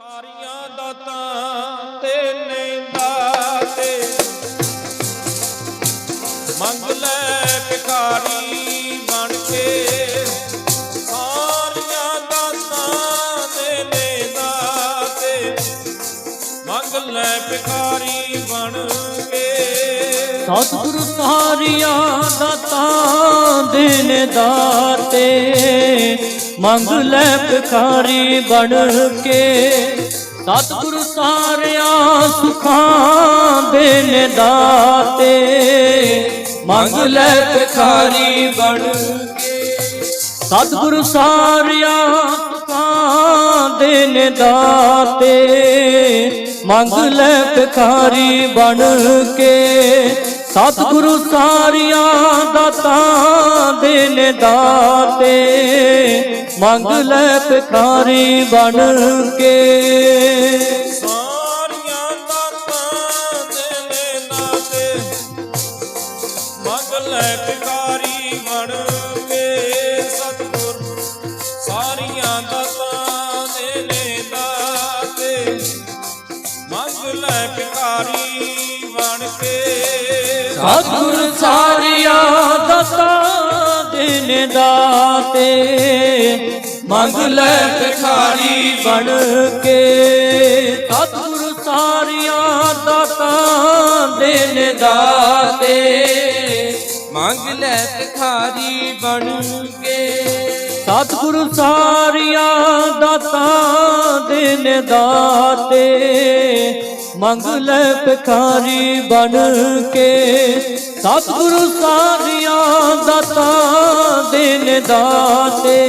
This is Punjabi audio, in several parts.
ਸਾਰੀਆਂ ਦਾਤਾਂ ਤੇ ਨੇਂਦਾ ਤੇ ਮੰਗ ਲੈ ਭਿਖਾਰੀ ਬਣ ਕੇ। ਸਾਰੀਆਂ ਦਾਤਾਂ ਤੇ ਨੇਂਦਾ ਤੇ ਮੰਗ ਲੈ ਭਿਖਾਰੀ ਬਣ ਕੇ। ਸਤਿਗੁਰੂ ਸਾਰੀਆਂ ਦਾਤਾਂ ਦੇਣ ਦਾਤੇ ਮੰਗ ਲੈ ਭਿਖਾਰੀ ਬਣ ਕੇ ਸਤਿਗੁਰੂ ਸਾਰਿਆਂ ਸੁਖਾਂ ਦੇਣ ਦਾਤੇ ਮੰਗ ਲੈ ਭਿਖਾਰੀ ਬਣ ਕੇ ਸਤਿਗੁਰੂ ਸਾਰਿਆਂ ਸੁਖਾਂ ਦੇਣ ਦਾਤੇ ਮੰਗ ਲੈ ਭਿਖਾਰੀ ਬਣ ਕੇ ਸਤਿਗੁਰੂ ਸਾਰਿਆਂ ਦਾਤਾ ਦੇਣ ਦਾਤੇ ਮੰਗ ਲੈ ਭਿਖਾਰੀ ਬਣ ਕੇ ਸਾਰੀਆਂ ਦਾਤਾਂ ਦੇ ਲੈਣਾ ਤੇ ਮੰਗ ਲੈ ਭਿਖਾਰੀ ਬਣ ਕੇ ਸਤਿਗੁਰ ਸਾਰੀਆਂ ਦਾਤਾਂ ਦੇ ਲੈਣਾ ਤੇ ਮੰਗ ਲੈ ਭਿਖਾਰੀ ਬਣ ਕੇ ਸਤਿਗੁਰ ਸਾਰਿਆਂ ਦਾਤਾਂ ਦੇਣ ਦਾਤੇ ਮੰਗ ਲੈ ਭਿਖਾਰੀ ਬਣ ਕੇ। ਸਤਿਗੁਰ ਸਾਰੀਆਂ ਦਾਤਾਂ ਦੇਣ ਦਾਤੇ ਮੰਗ ਲੈ ਭਿਖਾਰੀ ਬਣ ਕੇ। ਸਤਿਗੁਰ ਸਾਰੀਆਂ ਦਾਤਾਂ ਦੇਣ ਦਾਤੇ ਮੰਗ ਲੈ ਭਿਖਾਰੀ ਬਣ ਕੇ। ਸਤਿਗੁਰ ਸਾਰਿਆਂ ਦਾਤਾਂ ਦੇਨ ਦਾਤੇ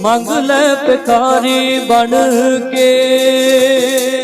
ਮੰਗ ਲੈ ਭਿਖਾਰੀ ਬਣ ਕੇ।